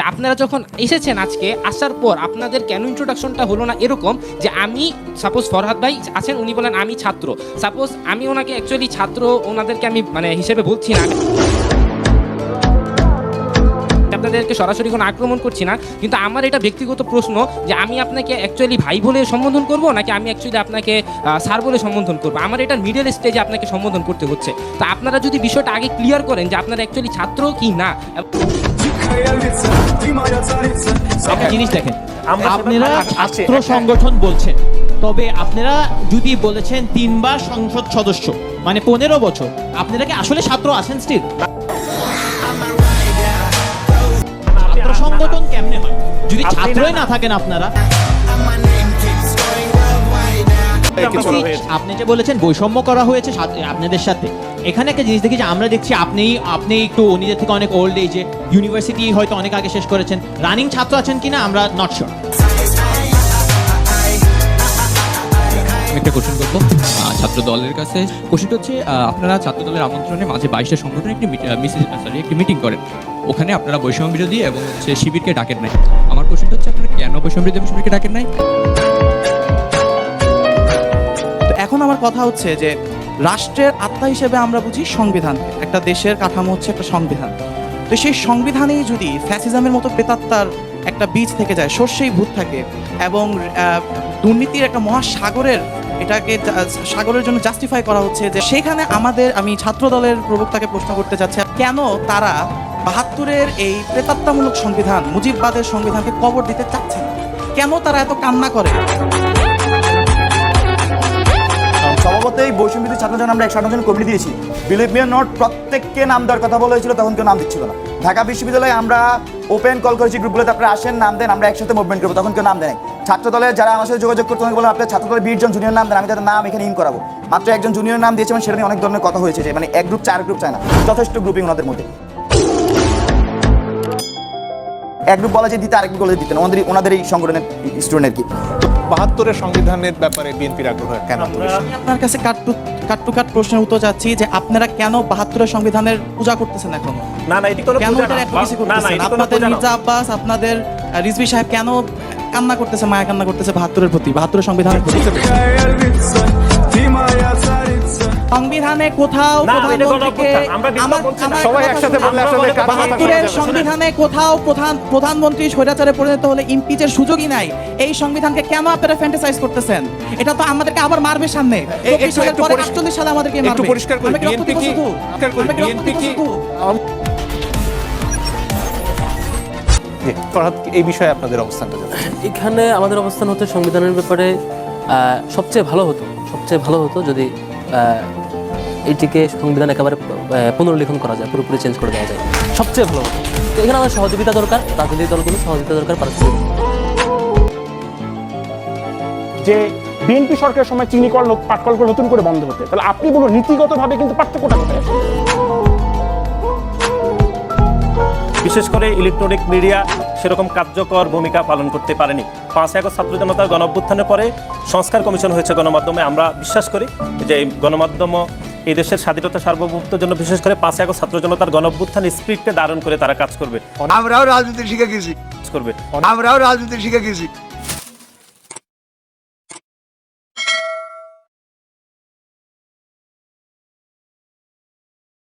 যে আপনারা যখন এসেছেন আজকে, আসার পর আপনাদের কেন ইন্ট্রোডাকশনটা হলো না এরকম যে আমি সাপোজ ফরহাদ ভাই আছেন, উনি বলেন আমি ছাত্র। সাপোজ আমি ওনাকে অ্যাকচুয়ালি ছাত্র, ওনাদেরকে আমি মানে হিসেবে বলছি না। আপনাদেরকে সরাসরি কোনো আক্রমণ করছি না, কিন্তু আমার এটা ব্যক্তিগত প্রশ্ন যে আমি আপনাকে অ্যাকচুয়ালি ভাই বলে সম্বোধন করব, নাকি আমি অ্যাকচুয়ালি আপনাকে স্যার বলে সম্বোধন করব? আমার এটা মিডল স্টেজে আপনাকে সম্বোধন করতে হচ্ছে। তো আপনারা যদি বিষয়টা আগে ক্লিয়ার করেন যে আপনারা অ্যাকচুয়ালি ছাত্র কি না একটা জিনিস দেখেন আপনারা ছাত্র সংগঠন বলছেন তবে আপনারা যদি বলেছেন তিনবার সংসদ সদস্য মানে পনেরো বছর আপনারা কি আসলে ছাত্র আছেন স্টিল ছাত্র সংগঠন কেমনে হয়? যদি ছাত্রই না- থাকেন আপনারা। আপনি যে বলেছেন বৈষম্য করা হয়েছে আপনাদের সাথে। এখানে একটা জিনিস দেখি যে আমরা দেখছি আপনি আপনি একটু নিজের থেকে অনেক ওল্ড এজে ইউনিভার্সিটি হয়তো অনেক আগে শেষ করেছেন। রানিং ছাত্র আছেন কিনা আমরা নট শিওর একটা কোশ্চেন করব। ছাত্র দলের কাছে। কোশ্চেনটা হচ্ছে আপনারা ছাত্র দলের আমন্ত্রণে মাঝে বাইশটা সংগঠন একটি সরি একটি মিটিং করেন। ওখানে আপনারা বৈষম্য বিরোধী এবং হচ্ছে শিবিরকে ডাকেন নাই। আমার কোশ্চেনটা হচ্ছে আপনারা কেন বৈষম্য বিরোধী এবং শিবিরকে ডাকেন নাই? এখন আমার কথা হচ্ছে যে রাষ্ট্রের আত্মা হিসেবে আমরা বুঝি সংবিধান। একটা দেশের কাঠামো হচ্ছে একটা সংবিধান। তো সেই সংবিধানেই যদি ফ্যাসিজমের মতো প্রেতাত্মার একটা বীজ থেকে যায়, সর্ষেই ভূত থাকে, এবং দুর্নীতির একটা মহাসাগরের এটাকে সাগরের জন্য জাস্টিফাই করা হচ্ছে যে সেখানে আমাদের, আমি ছাত্র দলের প্রবক্তাকে প্রশ্ন করতে চাচ্ছি কেন তারা বাহাত্তরের এই প্রেতাত্মামূলক সংবিধান, মুজিববাদের সংবিধানকে কবর দিতে চাচ্ছে কেন তারা এত কান্না করে? স্বভাবতই বৈষম্যবিধি ছাত্র যখন আমরা একশো আঠারো জন কমিটি দিয়েছি। বিলিভ মি নট প্রত্যেককে নাম দেওয়ার কথা বলা হয়েছিল, তখন কেউ নাম দিচ্ছিল না। ঢাকা বিশ্ববিদ্যালয়ে আমরা ওপেন কল করেছি গ্রুপগুলোতে আপনারা আসেন, নাম দেন, আমরা একসাথে মুভমেন্ট করব, তখন কেউ নাম দেয় নাই। ছাত্র দলের যারা আমার সাথে যোগাযোগ করতে বলেন আপনার ছাত্র দলের বিশ জন জুনিয়র নাম দেন, আমি তাদের নাম এখানে ইন করাবো। মাত্র একজন জুনিয়র নাম দিয়েছে এবং সেটা নিয়ে অনেক ধরনের কথা হয়েছে যে মানে এক গ্রুপ চার গ্রুপ চায় না। যথেষ্ট গ্রুপিং ওনাদের মধ্যে। এক গ্রুপ বলা যে দিতে, আরেক গ্রুপ বলে দিতেন ওনাদের ওনাদের এই সংগঠনের স্টুডেন্টের কি। বাহাত্তরের সংবিধানের ব্যাপারে বিএনপির আগ্রহ কেন আপনার কাছে কাটটু কাট প্রশ্নের উত্তর চাচ্ছি যে আপনারা কেন বাহাত্তরের সংবিধানের পূজা করতেছেন এখন? না না এটি কোনো পূজা না। আপনাদের মির্জা আব্বাস আপনাদের রিজভী সাহেব কেন কান্না করতেছে মায়া কান্না করতেছে বাহাত্তরের প্রতি বাহাত্তরের সংবিধানের প্রতি? কার কোথাও বাহাত্তরের সংবিধানে কোথাও প্রধান প্রধানমন্ত্রী স্বৈরাচারে পরিণত হলে ইমপিচের সুযোগই নাই। এই সংবিধানকে কেন আপনারা ফ্যান্টাসাইজ করতেছেন? এটা তো আমাদেরকে আবার মারবে সামনে। সালের পরে আটচল্লিশ সালে আমাদেরকে মারবে। পরিষ্কার করে। এই বিষয়ে আপনাদের অবস্থানটা এখানে আমাদের অবস্থান হচ্ছে সংবিধানের ব্যাপারে আহ, সবচেয়ে ভালো হতো। সবচেয়ে ভালো হতো যদি আহ, এটিকে সংবিধান একেবারে পুনর্লিখন করা যায় পুরোপুরি চেঞ্জ করে দেওয়া যায়। সবচেয়ে ভালো তো এখানে আমাদের সহযোগিতা দরকার রাজনৈতিক দলগুলো সহযোগিতা দরকার পারস্পরিক যে বিএনপি সরকারের সময় চিনি কল পাটকল করে নতুন করে বন্ধ হতে তাহলে আপনি বলুন নীতিগতভাবে কিন্তু পার্থক্যটা কোথায়? বিশেষ করে ইলেকট্রনিক মিডিয়া সেরকম কার্যকর ভূমিকা পালন করতে পারেনি। পাঁচ আগস্ট ছাত্র জনতার গণ অভ্যুত্থানের পরে সংস্কার কমিশন হয়েছে গণমাধ্যমে। আমরা বিশ্বাস করি যে এই গণমাধ্যম এই দেশের স্বাধীনতা সার্বভৌমত্বের জন্য বিশেষ করে পাঁচ আগস্ট ছাত্র জনতার তার অভ্যুত্থান স্পিরিটকে ধারণ করে তারা কাজ করবে। আমরাও রাজনীতি শিখে গেছি। করবে। আমরাও রাজনীতি শিখে গেছি।